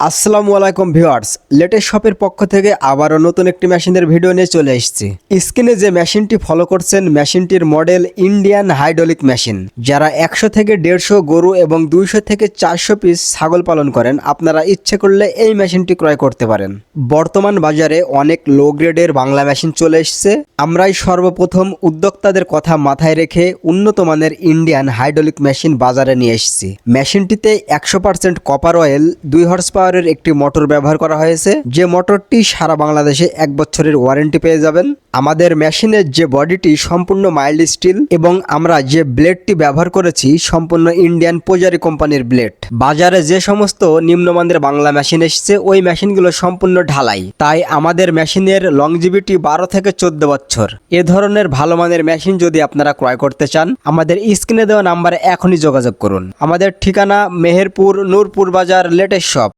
আসসালামু আলাইকুম viewers, latest শপের পক্ষ থেকে আবারও নতুন একটি মেশিনের ভিডিও নিয়ে চলে এসেছি। স্ক্রিনে যে মেশিনটি ফলো করছেন, মেশিনটির মডেল ইন্ডিয়ান হাইড্রোলিক মেশিন যারা একশো থেকে দেড়শো গরু এবং দুইশো থেকে চারশো পিস ছাগল পালন করেন, আপনারা ইচ্ছে করলে এই মেশিনটি ক্রয় করতে পারেন। বর্তমান বাজারে অনেক লো গ্রেডের বাংলা মেশিন চলে এসেছে। আমরাই সর্বপ্রথম উদ্যোক্তাদের কথা মাথায় রেখে উন্নত মানের ইন্ডিয়ান হাইড্রোলিক মেশিন বাজারে নিয়ে এসেছি। মেশিনটিতে একশো পার্সেন্ট কপার অয়েল দুই হর্স পাওয়ারের একটি মোটর ব্যবহার করা হয়েছে। যে মোটরটি সারা বাংলাদেশে এক বছরের ওয়ারেন্টি পেয়ে যাবেন। আমাদের মেশিনের যে বডিটি সম্পূর্ণ মাইল্ড স্টিল এবং আমরা যে ব্লেডটি ব্যবহার করেছি সম্পূর্ণ ইন্ডিয়ান পোজারি কোম্পানির ব্লেড বাজারে যে সমস্ত নিম্নমানের বাংলা মেশিন এসছে, ওই মেশিনগুলো সম্পূর্ণ ঢালাই। তাই আমাদের মেশিনের লংজিভিটি বারো থেকে চোদ্দ বছর। এ ধরনের ভালো মানের মেশিন যদি আপনারা ক্রয় করতে চান, আমাদের স্ক্রিনে দেওয়া নাম্বারে এখনই যোগাযোগ করুন। আমাদের ঠিকানা মেহেরপুর, নূরপুর বাজার লেটেস্ট শপ